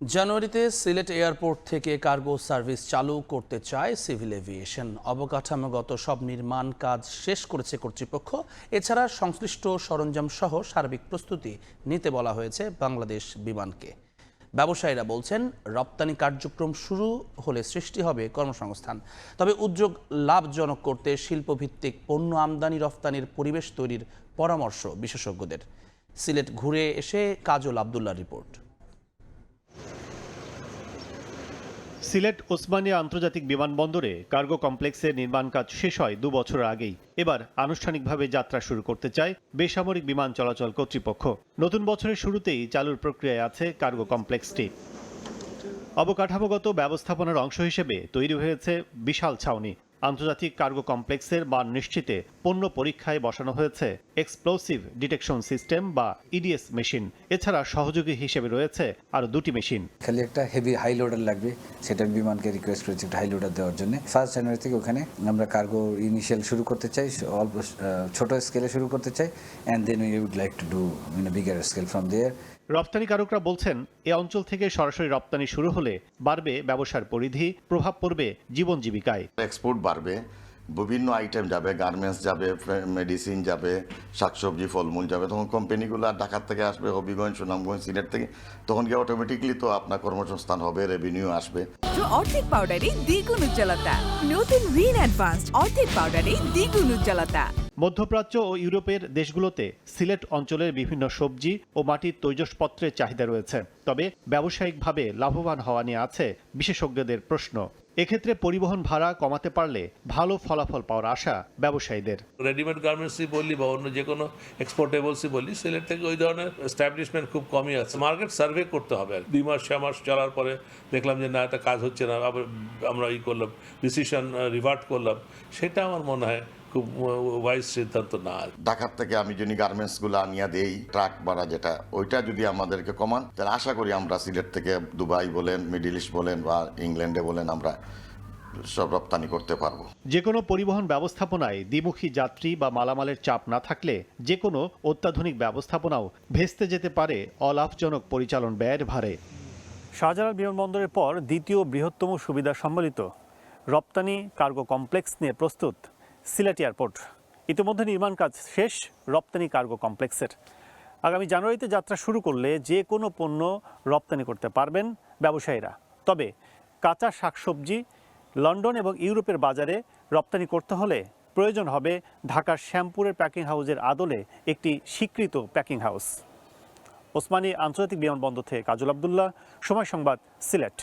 জানুয়ারিতে সিলেট এয়ারপোর্ট থেকে cargo service চালু করতে চায় সিভিল এভিয়েশন। অবকাঠামোগত সব নির্মাণ কাজ শেষ করেছে কর্তৃপক্ষ। এছাড়া সংশ্লিষ্ট সরঞ্জাম সহ সার্বিক প্রস্তুতি নিতে বলা হয়েছে বাংলাদেশ বিমানকে। ব্যবসায়ীরা বলছেন, রপ্তানি কার্যক্রম শুরু হলে সৃষ্টি হবে কর্মসংস্থান। তবে উদ্যোগ লাভজনক করতে শিল্পভিত্তিক পণ্য আমদানি, রফতানির পরিবেশ তৈরির পরামর্শ বিশেষজ্ঞদের। সিলেট ঘুরে এসে কাজল আবদুল্লাহ রিপোর্ট। সিলেট ওসমানিয়া আন্তর্জাতিক বিমানবন্দরে কার্গো কমপ্লেক্সের নির্মাণ কাজ শেষ হয় দু বছর আগেই। এবার আনুষ্ঠানিকভাবে যাত্রা শুরু করতে চায় বেসামরিক বিমান চলাচল কর্তৃপক্ষ। নতুন বছরের শুরুতেই চালুর প্রক্রিয়ায় আছে কার্গো কমপ্লেক্সটি। অবকাঠামোগত ব্যবস্থাপনার অংশ হিসেবে তৈরি হয়েছে বিশাল ছাউনি। আন্তর্জাতিক কার্গো কমপ্লেক্সের মান নিশ্চিতে পণ্য পরীক্ষায় বসানো হয়েছে এক্সপ্লোসিভ ডিটেকশন সিস্টেম বা ইডিএস মেশিন। এছাড়া সহযোগী হিসেবে রয়েছে আরও দুটি মেশিন। খালি একটা হেভি হাই লোডার লাগবে সেটা বিমানকে রিকোয়েস্ট করেছি একটা হাই লোডার দেওয়ার জন্য। ফার্স্ট জানুয়ারি থেকে ওখানে আমরা কার্গো ইনিশিয়াল শুরু করতে চাই অল্প ছোট স্কেলে শুরু করতে চাই and then we would like to do in bigger scale from there রপ্তানিকারকরা বলছেন এ অঞ্চল থেকে সরাসরি রপ্তানি শুরু হলে বাড়বে ব্যবসার পরিধি প্রভাব পড়বে জীবন জীবিকায়। এক্সপোর্ট বাড়বে, বিভিন্ন আইটেম যাবে গার্মেন্টস যাবে মেডিসিন যাবে, শাকসবজি, ফলমূল যাবে, তখন কোম্পানিগুলো আর ঢাকার থেকে আসবে, হবিগঞ্জ, সুনামগঞ্জ, সিলেট থেকে, তখন গিয়ে অটোমেটিকলি তো আপনার কর্মসংস্থান হবে রেভিনিউ আসবে। অর্ধেক পাউডারে দ্বিগুণ উজ্জ্বলতা। নতুন রিন অ্যাডভান্সড অর্ধেক পাউডারে দ্বিগুণ উজ্জ্বলতা। মধ্যপ্রাচ্য ও ইউরোপের দেশগুলোতে সিলেট অঞ্চলের বিভিন্ন সবজি ও মাটির তৈজসপত্রের চাহিদা রয়েছে। তবে ব্যবসায়িকভাবে লাভবান হওয়া নিয়ে আছে বিশেষজ্ঞদের প্রশ্ন। এক্ষেত্রে পরিবহন ভাড়া কমাতে পারলে ভালো ফলাফল পাওয়ার আশা ব্যবসায়ীদের। রেডিমেড গার্মেন্টসই বললি বা অন্য যে কোনো এক্সপোর্টেবলসই বললি, সিলেট থেকে ওই ধরনের এস্টাবলিশমেন্ট খুব কমই আছে। মার্কেট সার্ভে করতে হবে আর দুই মাস ছ মাস চলার পরে দেখলাম যে না, এটা কাজ হচ্ছে না। আমরা ই করলাম ডিসিশন রিভার্ট করলাম। সেটা আমার মনে হয় খুব ওয়াইজ সিদ্ধান্ত না ঢাকার থেকে আমি যদি গার্মেন্টসগুলো আনিয়া দেই ট্রাক ভাড়া যেটা ওইটা যদি আমাদেরকে কমান তাহলে আশা করি আমরা সিলেট থেকে দুবাই বলেন মিডিল ইস্ট বলেন বা ইংল্যান্ডে বলেন আমরা সব রপ্তানি করতে পারব। যে কোনো পরিবহন ব্যবস্থাপনায় দ্বিমুখী যাত্রী বা মালামালের চাপ না থাকলে যে কোনো অত্যাধুনিক ব্যবস্থাপনাও ভেস্তে যেতে পারে অলাভজনক পরিচালন ব্যয়ের ভারে। শাহজালাল বিমানবন্দরের পর দ্বিতীয় বৃহত্তম সুবিধা সম্বলিত রপ্তানি কার্গো কমপ্লেক্স নিয়ে প্রস্তুত। সিলেট এয়ারপোর্ট। ইতিমধ্যে নির্মাণ কাজ শেষ, রপ্তানি কার্গো কমপ্লেক্সের। আগামী জানুয়ারিতে যাত্রা শুরু করলে যে কোনো পণ্য রপ্তানি করতে পারবেন ব্যবসায়ীরা। তবে কাঁচা শাকসবজি, লন্ডন এবং ইউরোপের বাজারে রপ্তানি করতে হলে প্রয়োজন হবে ঢাকার শ্যামপুরের প্যাকিং হাউসের আদলে একটি স্বীকৃত প্যাকিং হাউস। ওসমানী আন্তর্জাতিক বিমানবন্দর থেকে কাজল আবদুল্লাহ, সময় সংবাদ সিলেট।